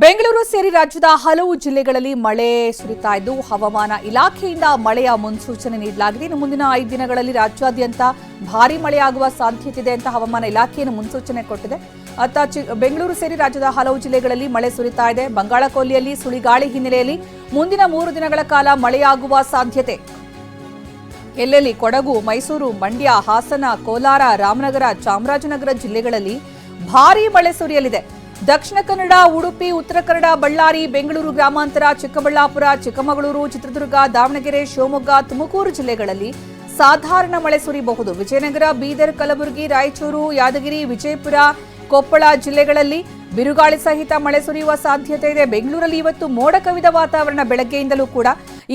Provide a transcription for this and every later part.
ಬೆಂಗಳೂರು ಸೇರಿ ರಾಜ್ಯದ ಹಲವು ಜಿಲ್ಲೆಗಳಲ್ಲಿ ಮಳೆ ಸುರಿತಾ ಇದ್ದು, ಹವಾಮಾನ ಇಲಾಖೆಯಿಂದ ಮಳೆಯ ಮುನ್ಸೂಚನೆ ನೀಡಲಾಗಿದೆ. ಇನ್ನು ಮುಂದಿನ ಐದು ದಿನಗಳಲ್ಲಿ ರಾಜ್ಯಾದ್ಯಂತ ಭಾರೀ ಮಳೆಯಾಗುವ ಸಾಧ್ಯತೆ ಇದೆ ಅಂತ ಹವಾಮಾನ ಇಲಾಖೆಯನ್ನು ಮುನ್ಸೂಚನೆ ಕೊಟ್ಟಿದೆ. ಅತ್ತ ಬೆಂಗಳೂರು ಸೇರಿ ರಾಜ್ಯದ ಹಲವು ಜಿಲ್ಲೆಗಳಲ್ಲಿ ಮಳೆ ಸುರಿತಾ ಇದೆ. ಬಂಗಾಳಕೊಲ್ಲಿಯಲ್ಲಿ ಸುಳಿಗಾಳಿ ಹಿನ್ನೆಲೆಯಲ್ಲಿ ಮುಂದಿನ ಮೂರು ದಿನಗಳ ಕಾಲ ಮಳೆಯಾಗುವ ಸಾಧ್ಯತೆ. ಎಲ್ಲೆಲ್ಲಿ ಕೊಡಗು, ಮೈಸೂರು, ಮಂಡ್ಯ, ಹಾಸನ, ಕೋಲಾರ, ರಾಮನಗರ, ಚಾಮರಾಜನಗರ ಜಿಲ್ಲೆಗಳಲ್ಲಿ ಭಾರೀ ಮಳೆ ಸುರಿಯಲಿದೆ. ದಕ್ಷಿಣ ಕನ್ನಡ, ಉಡುಪಿ, ಉತ್ತರ ಕನ್ನಡ, ಬಳ್ಳಾರಿ, ಬೆಂಗಳೂರು ಗ್ರಾಮಾಂತರ, ಚಿಕ್ಕಬಳ್ಳಾಪುರ, ಚಿಕ್ಕಮಗಳೂರು, ಚಿತ್ರದುರ್ಗ, ದಾವಣಗೆರೆ, ಶಿವಮೊಗ್ಗ, ತುಮಕೂರು ಜಿಲ್ಲೆಗಳಲ್ಲಿ ಸಾಧಾರಣ ಮಳೆ ಸುರಿಬಹುದು. ವಿಜಯನಗರ, ಬೀದರ್, ಕಲಬುರಗಿ, ರಾಯಚೂರು, ಯಾದಗಿರಿ, ವಿಜಯಪುರ, ಕೊಪ್ಪಳ ಜಿಲ್ಲೆಗಳಲ್ಲಿ ಬಿರುಗಾಳಿ ಸಹಿತ ಮಳೆ ಸುರಿಯುವ ಸಾಧ್ಯತೆ ಇದೆ. ಬೆಂಗಳೂರಲ್ಲಿ ಇವತ್ತು ಮೋಡ ಕವಿದ ವಾತಾವರಣ ಬೆಳಗ್ಗೆಯಿಂದಲೂ ಕೂಡ.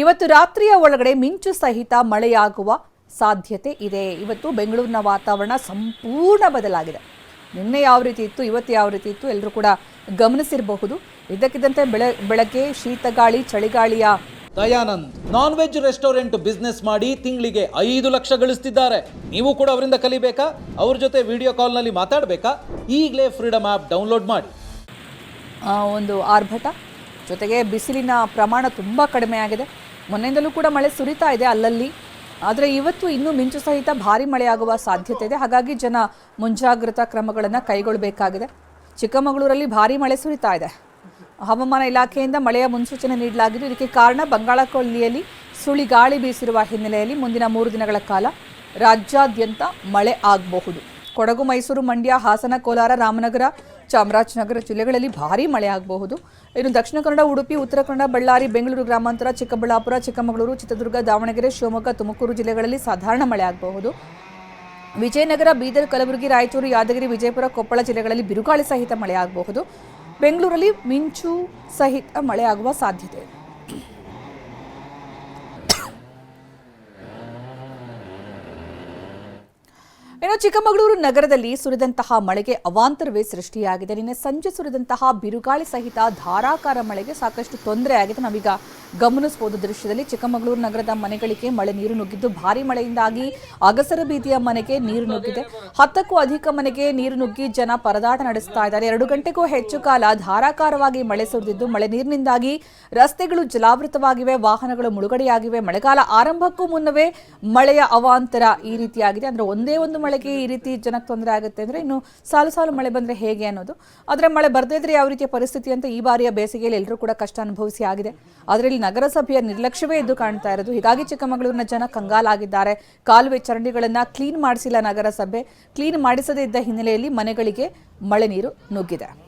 ಇವತ್ತು ರಾತ್ರಿಯ ಒಳಗಡೆ ಮಿಂಚು ಸಹಿತ ಮಳೆಯಾಗುವ ಸಾಧ್ಯತೆ ಇದೆ. ಇವತ್ತು ಬೆಂಗಳೂರಿನ ವಾತಾವರಣ ಸಂಪೂರ್ಣ ಬದಲಾಗಿದೆ. ನಿನ್ನೆ ಯಾವ ರೀತಿ ಇತ್ತು ಇವತ್ತು ಯಾವ ರೀತಿ ಇತ್ತು ಎಲ್ಲರೂ ಕೂಡ ಗಮನಿಸಿರಬಹುದು. ಇದ್ದಕ್ಕಿದ್ದಂತೆ ಬೆಳೆ ಬೆಳಗ್ಗೆ ಶೀತಗಾಳಿ ಚಳಿಗಾಳಿಯ Dayanand non veg restaurant business ಮಾಡಿ ತಿಂಗಳಿಗೆ ಐದು ಲಕ್ಷ ಗಳಿಸ್ತಿದ್ದಾರೆ. ನೀವು ಕೂಡ ಅವರಿಂದ ಕಲಿಬೇಕಾ? ಅವ್ರ ಜೊತೆ ವಿಡಿಯೋ ಕಾಲ್ನಲ್ಲಿ ಮಾತಾಡಬೇಕಾ? ಈಗಲೇ ಫ್ರೀಡಮ್ ಆ್ಯಪ್ ಡೌನ್ಲೋಡ್ ಮಾಡಿ. ಒಂದು ಆರ್ಭಟ. ಜೊತೆಗೆ ಬಿಸಿಲಿನ ಪ್ರಮಾಣ ತುಂಬ ಕಡಿಮೆ ಆಗಿದೆ. ಮೊನ್ನೆಯಿಂದಲೂ ಕೂಡ ಮಳೆ ಸುರಿತಾ ಇದೆ ಅಲ್ಲಲ್ಲಿ. ಆದರೆ ಇವತ್ತು ಇನ್ನೂ ಮಿಂಚು ಸಹಿತ ಭಾರಿ ಮಳೆಯಾಗುವ ಸಾಧ್ಯತೆ ಇದೆ. ಹಾಗಾಗಿ ಜನ ಮುಂಜಾಗ್ರತಾ ಕ್ರಮಗಳನ್ನು ಕೈಗೊಳ್ಳಬೇಕಾಗಿದೆ ಚಿಕ್ಕಮಗಳೂರಲ್ಲಿ ಭಾರಿ ಮಳೆ ಸುರಿತಾ ಇದೆ. ಹವಾಮಾನ ಇಲಾಖೆಯಿಂದ ಮಳೆಯ ಮುನ್ಸೂಚನೆ ನೀಡಲಾಗಿದ್ದು, ಇದಕ್ಕೆ ಕಾರಣ ಬಂಗಾಳಕೊಲ್ಲಿಯಲ್ಲಿ ಸುಳಿಗಾಳಿ ಬೀಸಿರುವ ಹಿನ್ನೆಲೆಯಲ್ಲಿ ಮುಂದಿನ ಮೂರು ದಿನಗಳ ಕಾಲ ರಾಜ್ಯಾದ್ಯಂತ ಮಳೆ ಆಗಬಹುದು. ಕೊಡಗು, ಮೈಸೂರು, ಮಂಡ್ಯ, ಹಾಸನ, ಕೋಲಾರ, ರಾಮನಗರ, ಚಾಮರಾಜನಗರ ಜಿಲ್ಲೆಗಳಲ್ಲಿ ಭಾರಿ ಮಳೆ ಆಗಬಹುದು ಇನ್ನು ದಕ್ಷಿಣ ಕನ್ನಡ, ಉಡುಪಿ, ಉತ್ತರ ಕನ್ನಡ, ಬಳ್ಳಾರಿ, ಬೆಂಗಳೂರು ಗ್ರಾಮಾಂತರ, ಚಿಕ್ಕಬಳ್ಳಾಪುರ, ಚಿಕ್ಕಮಗಳೂರು, ಚಿತ್ರದುರ್ಗ, ದಾವಣಗೆರೆ, ಶಿವಮೊಗ್ಗ, ತುಮಕೂರು ಜಿಲ್ಲೆಗಳಲ್ಲಿ ಸಾಧಾರಣ ಮಳೆ ಆಗಬಹುದು ವಿಜಯನಗರ, ಬೀದರ್, ಕಲಬುರಗಿ, ರಾಯಚೂರು, ಯಾದಗಿರಿ, ವಿಜಯಪುರ, ಕೊಪ್ಪಳ ಜಿಲ್ಲೆಗಳಲ್ಲಿ ಬಿರುಗಾಳಿ ಸಹಿತ ಮಳೆ ಆಗಬಹುದು ಬೆಂಗಳೂರಲ್ಲಿ ಮಿಂಚು ಸಹಿತ ಮಳೆ ಆಗುವ ಸಾಧ್ಯತೆ. ಇದೆ ಇನ್ನು ಚಿಕ್ಕಮಗಳೂರು ನಗರದಲ್ಲಿ ಸುರಿದಂತಹ ಮಳೆಗೆ ಅವಾಂತರವೇ ಸೃಷ್ಟಿಯಾಗಿದೆ. ನಿನ್ನೆ ಸಂಜೆ ಸುರಿದಂತಹ ಬಿರುಗಾಳಿ ಸಹಿತ ಧಾರಾಕಾರ ಮಳೆಗೆ ಸಾಕಷ್ಟು ತೊಂದರೆ ಆಗಿದೆ. ನಾವೀಗ ಗಮನಿಸಬಹುದು ದೃಶ್ಯದಲ್ಲಿ ಚಿಕ್ಕಮಗಳೂರು ನಗರದ ಮನೆಗಳಿಗೆ ಮಳೆ ನೀರು ನುಗ್ಗಿದ್ದು ಭಾರಿ ಮಳೆಯಿಂದಾಗಿ ಅಗಸರ ಬೀದಿಯ ಮನೆಗೆ ನೀರು ನುಗ್ಗಿದೆ. ಹತ್ತಕ್ಕೂ ಅಧಿಕ ಮನೆಗೆ ನೀರು ನುಗ್ಗಿ ಜನ ಪರದಾಟ ನಡೆಸ್ತಾ ಇದ್ದಾರೆ. ಎರಡು ಗಂಟೆಗೂ ಹೆಚ್ಚು ಕಾಲ ಧಾರಾಕಾರವಾಗಿ ಮಳೆ ಸುರಿದಿದ್ದು, ಮಳೆ ನೀರಿನಿಂದಾಗಿ ರಸ್ತೆಗಳು ಜಲಾವೃತವಾಗಿವೆ, ವಾಹನಗಳು ಮುಳುಗಡೆಯಾಗಿವೆ. ಮಳೆಗಾಲ ಆರಂಭಕ್ಕೂ ಮುನ್ನವೇ ಮಳೆಯ ಅವಾಂತರ ಈ ರೀತಿಯಾಗಿದೆ. ಅಂದ್ರೆ ಒಂದೇ ಒಂದು ಮಳೆಗೆ ಈ ರೀತಿ ಜನಕ್ಕೆ ತೊಂದರೆ ಆಗುತ್ತೆ ಅಂದ್ರೆ ಇನ್ನು ಸಾಲು ಸಾಲು ಮಳೆ ಬಂದರೆ ಹೇಗೆ ಅನ್ನೋದು. ಆದ್ರೆ ಮಳೆ ಬರದೇ ಇದ್ರೆ ಯಾವ ರೀತಿಯ ಪರಿಸ್ಥಿತಿ ಅಂತ ಈ ಬಾರಿಯ ಬೇಸಿಗೆಯಲ್ಲಿ ಎಲ್ಲರೂ ಕೂಡ ಕಷ್ಟ ಅನುಭವಿಸಿ ಆಗಿದೆ. ಅದರಲ್ಲಿ ನಗರಸಭೆಯ ನಿರ್ಲಕ್ಷ್ಯವೇ ಎದ್ದು ಕಾಣ್ತಾ ಇರೋದು. ಹೀಗಾಗಿ ಚಿಕ್ಕಮಗಳೂರಿನ ಜನ ಕಂಗಾಲಾಗಿದ್ದಾರೆ. ಕಾಲುವೆ ಚರಂಡಿಗಳನ್ನು ಕ್ಲೀನ್ ಮಾಡಿಸಿಲ್ಲ ನಗರಸಭೆ. ಕ್ಲೀನ್ ಮಾಡಿಸದೇ ಇದ್ದ ಹಿನ್ನೆಲೆಯಲ್ಲಿ ಮನೆಗಳಿಗೆ ಮಳೆ ನೀರು ನುಗ್ಗಿದೆ.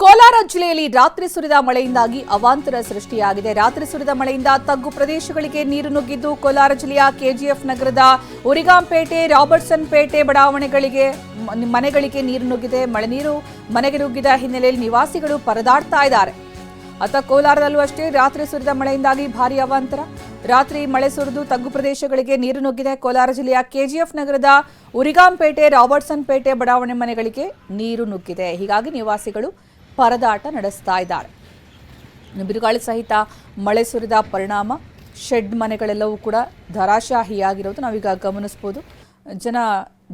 ಕೋಲಾರ ಜಿಲ್ಲೆಯಲ್ಲಿ ರಾತ್ರಿ ಸುರಿದ ಮಳೆಯಿಂದಾಗಿ ಅವಾಂತರ ಸೃಷ್ಟಿಯಾಗಿದೆ. ರಾತ್ರಿ ಸುರಿದ ಮಳೆಯಿಂದ ತಗ್ಗು ಪ್ರದೇಶಗಳಿಗೆ ನೀರು ನುಗ್ಗಿದ್ದು ಕೋಲಾರ ಜಿಲ್ಲೆಯ ಕೆಜಿಎಫ್ ನಗರದ ಉರಿಗಾಂಪೇಟೆ ರಾಬರ್ಟ್ಸನ್ ಪೇಟೆ ಬಡಾವಣೆಗಳಿಗೆ ಮನೆಗಳಿಗೆ ನೀರು ನುಗ್ಗಿದೆ. ಮಳೆ ನೀರು ಮನೆಗೆ ನುಗ್ಗಿದ ಹಿನ್ನೆಲೆಯಲ್ಲಿ ನಿವಾಸಿಗಳು ಪರದಾಡ್ತಾ ಇದ್ದಾರೆ. ಅತ್ತ ಕೋಲಾರದಲ್ಲೂ ಅಷ್ಟೇ ರಾತ್ರಿ ಸುರಿದ ಮಳೆಯಿಂದಾಗಿ ಭಾರಿ ಅವಾಂತರ. ರಾತ್ರಿ ಮಳೆ ಸುರಿದು ತಗ್ಗು ಪ್ರದೇಶಗಳಿಗೆ ನೀರು ನುಗ್ಗಿದೆ. ಕೋಲಾರ ಜಿಲ್ಲೆಯ ಕೆಜಿಎಫ್ ನಗರದ ಉರಿಗಾಂಪೇಟೆ ರಾಬರ್ಟ್ಸನ್ ಪೇಟೆ ಬಡಾವಣೆ ಮನೆಗಳಿಗೆ ನೀರು ನುಗ್ಗಿದೆ. ಹೀಗಾಗಿ ನಿವಾಸಿಗಳು ಪರದಾಟ ನಡೆಸ್ತಾ ಇದ್ದಾರೆ. ಬಿರುಗಾಳಿ ಸಹಿತ ಮಳೆ ಸುರಿದ ಪರಿಣಾಮ ಶೆಡ್ ಮನೆಗಳೆಲ್ಲವೂ ಕೂಡ ಧರಾಶಾಹಿಯಾಗಿರೋದು ನಾವೀಗ ಗಮನಿಸ್ಬೋದು. ಜನ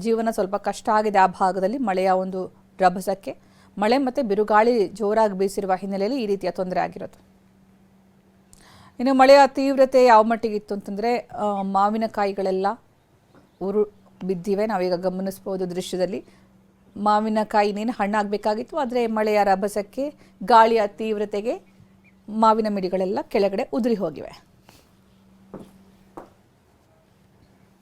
ಜೀವನ ಸ್ವಲ್ಪ ಕಷ್ಟ ಆಗಿದೆ ಆ ಭಾಗದಲ್ಲಿ ಮಳೆಯ ಒಂದು ರಭಸಕ್ಕೆ. ಮಳೆ ಮತ್ತು ಬಿರುಗಾಳಿ ಜೋರಾಗಿ ಬೀಸಿರುವ ಹಿನ್ನೆಲೆಯಲ್ಲಿ ಈ ರೀತಿಯ ತೊಂದರೆ ಆಗಿರೋದು. ಇನ್ನು ಮಳೆಯ ತೀವ್ರತೆ ಯಾವ ಮಟ್ಟಿಗೆ ಇತ್ತು ಅಂತಂದರೆ ಮಾವಿನಕಾಯಿಗಳೆಲ್ಲ ಉರು ಬಿದ್ದಿವೆ. ನಾವೀಗ ಗಮನಿಸ್ಬೋದು ದೃಶ್ಯದಲ್ಲಿ. ಮಾವಿನಕಾಯಿ ಇನ್ನೇನು ಹಣ್ಣಾಗಬೇಕಾಗಿತ್ತು ಆದರೆ ಮಳೆಯ ರಭಸಕ್ಕೆ ಗಾಳಿಯ ತೀವ್ರತೆಗೆ ಮಾವಿನ ಮಿಡಿಗಳೆಲ್ಲ ಕೆಳಗಡೆ ಉದುರಿ ಹೋಗಿವೆ.